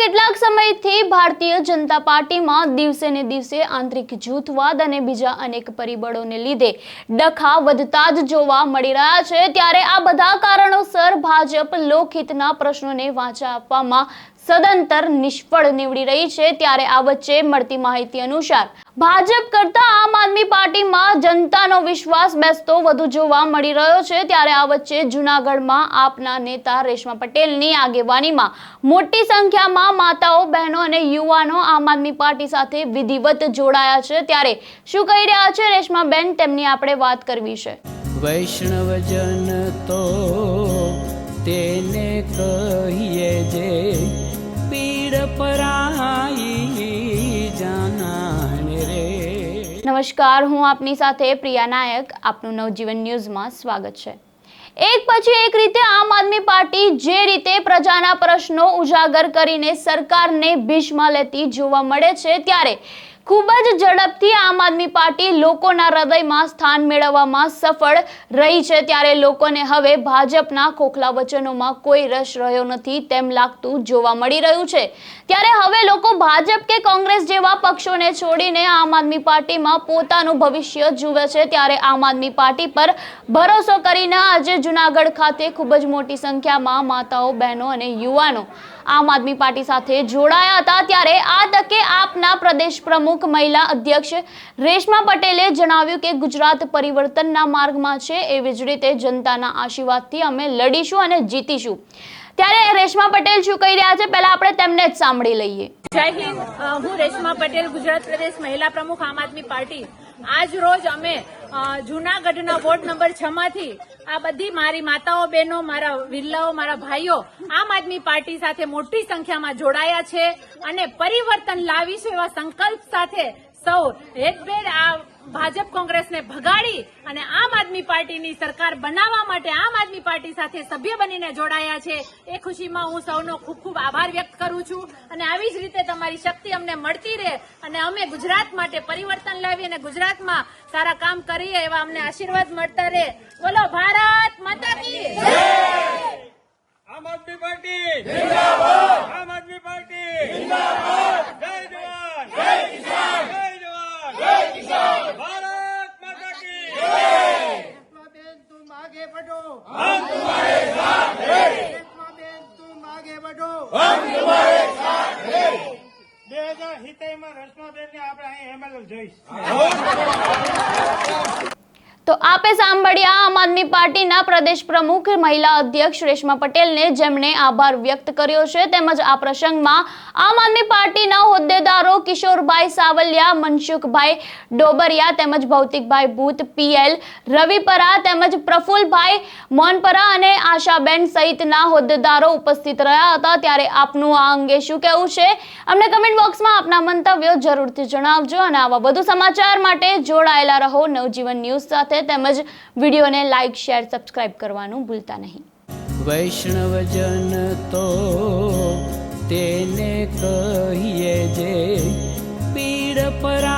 કેટલાક સમયથી ભારતીય જનતા પાર્ટીમાં દિવસે ને દિવસે આંતરિક જૂથવાદ અને બીજા અનેક પરિબળોને લીધે ડખા વધતા જ જોવા મળી રહ્યા છે. ત્યારે આ બધા કારણોસર ભાજપ લોકહિતના પ્રશ્નોને વાંચા આપવામાં સદંતર નિષ્ફળ નીવડી રહી છે. ત્યારે આ વચ્ચે મળતી માહિતી અનુસાર ભાજપ કરતા આમ પાર્ટીમાં જનતાનો વિશ્વાસ બેસતો વધુ જોવા મળી રહ્યો છે. ત્યારે આ વચ્ચે જૂનાગઢમાં આપના નેતા રેશમા પટેલની આગેવાનીમાં મોટી સંખ્યામાં માતાઓ, બહેનો અને યુવાનો આમ આદમી પાર્ટી સાથે વિધિવત જોડાયા છે. ત્યારે શું કહી રહ્યા છે રેશમાબેન? તેમની આપણે વાત કરવી છે. વૈષ્ણવજન તો તેને કહીએ જે નમસ્કાર, હું આપની સાથે પ્રિયા નાયક. આપનું નવજીવન ન્યૂઝમાં સ્વાગત છે. એક પછી એક રીતે આમ આદમી પાર્ટી જે રીતે પ્રજાના પ્રશ્નો ઉજાગર કરીને સરકારને ભીષમાં લેતી જોવા મળે છે, ત્યારે ખૂબ જ ઝડપથી આમ આદમી પાર્ટી લોકોના હૃદયમાં સ્થાન મેળવવામાં સફળ રહી છે ત્યારે લોકોને હવે ભાજપના ખોખલા વચનોમાં કોઈ રસ રહ્યો નથી તેમ લાગતું જોવા મળી રહ્યું છે. ત્યારે હવે લોકો ભાજપ કે કોંગ્રેસ જેવા પક્ષોને છોડીને આમ આદમી પાર્ટીમાં પોતાનું ભવિષ્ય જુએ છે. ત્યારે આમ આદમી પાર્ટી પર ભરોસો કરીને આજે જુનાગઢ ખાતે ખૂબ જ મોટી સંખ્યામાં માતાઓ, બહેનો અને યુવાનો આમ આદમી પાર્ટી સાથે જોડાયા હતા. ત્યારે આ તકે આપના પ્રદેશ પ્રમુખ મહિલા અધ્યક્ષ રેશમા પટેલે જણાવ્યું કે ગુજરાત પરિવર્તનના માર્ગમાં છે એવી જ રીતે જનતાના આશીર્વાદથી અમે લડીશું અને જીતીશું. ત્યારે રેશમા પટેલ શું કહી રહ્યા છે? પહેલા આપણે તેમને જ સાંભળી લઈએ. જય હિન્દ. હું રેશમા પટેલ, ગુજરાત પ્રદેશ મહિલા પ્રમુખ આમ આદમી પાર્ટી. આજ રોજ અમે જૂનાગઢના વોર્ડ નંબર છ માંથી આ બધી મારી માતાઓ, બહેનો, મારા વિલ્લાઓ, મારા ભાઈઓ આમ આદમી પાર્ટી સાથે મોટી સંખ્યામાં જોડાયા છે અને પરિવર્તન લાવીશું એવા સંકલ્પ સાથે સૌ હેતભેર આ ભાજપ કોંગ્રેસને ભગાડી અને આમ આદમી પાર્ટીની સરકાર બનાવવા માટે આમ આદમી પાર્ટી સાથે સભ્ય બનીને જોડાયા છે. એ ખુશીમાં હું સૌનો ખૂબ ખૂબ આભાર વ્યક્ત કરું છું. અને આવી જ રીતે તમારી શક્તિ અમને મળતી રહે અને અમે ગુજરાત માટે પરિવર્તન લાવી અને ગુજરાતમાં સારા કામ કરીએ એવા અમને આશીર્વાદ મળતા રહે. બોલો ભારત માતા કી આમ આદમી પાર્ટી. આમ बढ़ो બે હજાર સિત્તેરમાં રસમાબેન ને આપણે અહીં એમએલએ જોઈશ. તો આપે સાંભળ્યા આમ આદમી પાર્ટીના પ્રદેશ પ્રમુખ, મહિલા અધ્યક્ષ રેશમા પટેલને જેમણે આભાર વ્યક્ત કર્યો છે, તેમજ આ પ્રસંગમાં આમ આદમી પાર્ટીના હોદ્દેદારો કિશોરભાઈ સાવલિયા, મનસુખભાઈ ડોબરિયા, તેમજ ભૌતિકભાઈ ભૂત, પીએલ રવિપરા, તેમજ પ્રફુલભાઈ મોનપરા અને આશાબેન સહિતના હોદ્દેદારો ઉપસ્થિત રહ્યા હતા. ત્યારે આપનું આ અંગે શું કહેવું છે? અમને કમેન્ટ બોક્સમાં આપના મંતવ્યો જરૂરથી જણાવજો. અને આવા વધુ સમાચાર માટે જોડાયેલા રહો નવજીવન ન્યૂઝ સાથે. છે તેમજ વિડીયોને લાઇક શેર, સબસ્ક્રાઇબ કરવાનું ભૂલતા નહીં. વૈષ્ણવજન તો તેને કહીએ જે પીડ પર